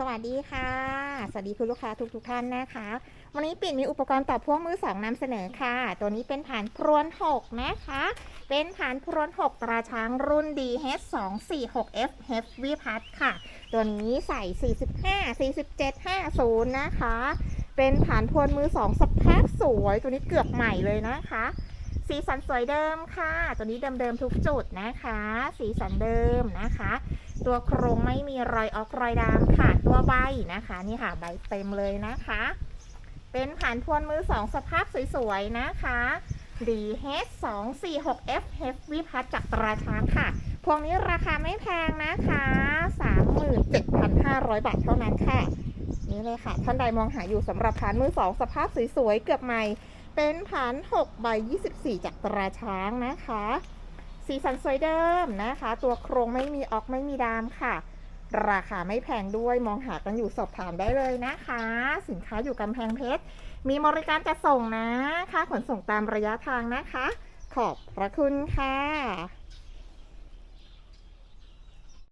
สวัสดีค่ะ สวัสดีคุณลูกค้าทุกทุกท่านนะคะ วันนี้ปิ่นมีอุปกรณ์ต่อพ่วงมือสองนำเสนอค่ะ ตัวนี้เป็นฐานพรวน6นะคะ เป็นฐานพรวน6ตราช้างรุ่น DH 2 4 6 F Heavy Plus ค่ะ ตัวนี้ใส่ 45 47 50 นะคะ เป็นฐานพรวนมือ2สภาพสวย ตัวนี้เกือบใหม่เลยนะคะ สีสันสวยเดิมค่ะ ตัวนี้เดิมๆทุกจุดนะคะ สีสันเดิมนะคะ ตัวโครงไม่มีรอยออกรอยดำค่ะ ตัวใบนะคะ นี่ค่ะใบเต็มเลยนะคะ เป็นผ่านพวนมือสองสภาพสวยๆนะคะ DH 2 4 6 F Heavy พัดจากตราช้างค่ะ พวงนี้ราคาไม่แพงนะคะ 37,500 บาทเท่านั้นค่ะ นี่เลยค่ะ ท่านใดมองหาอยู่สำหรับฐานมือสองสภาพสวยๆ เกือบใหม่ เป็นฐาน6ใบ 24 จากตราช้างนะคะ สีสันสวยเดิมนะคะ ตัวโครงไม่มีออกไม่มีดามค่ะ ราคาไม่แพงด้วยมองหากันอยู่สอบถามได้เลยนะคะ สินค้าอยู่กำแพงเพชร มีบริการจะส่งนะ ค่าขนส่งตามระยะทางนะคะ ขอบพระคุณค่ะ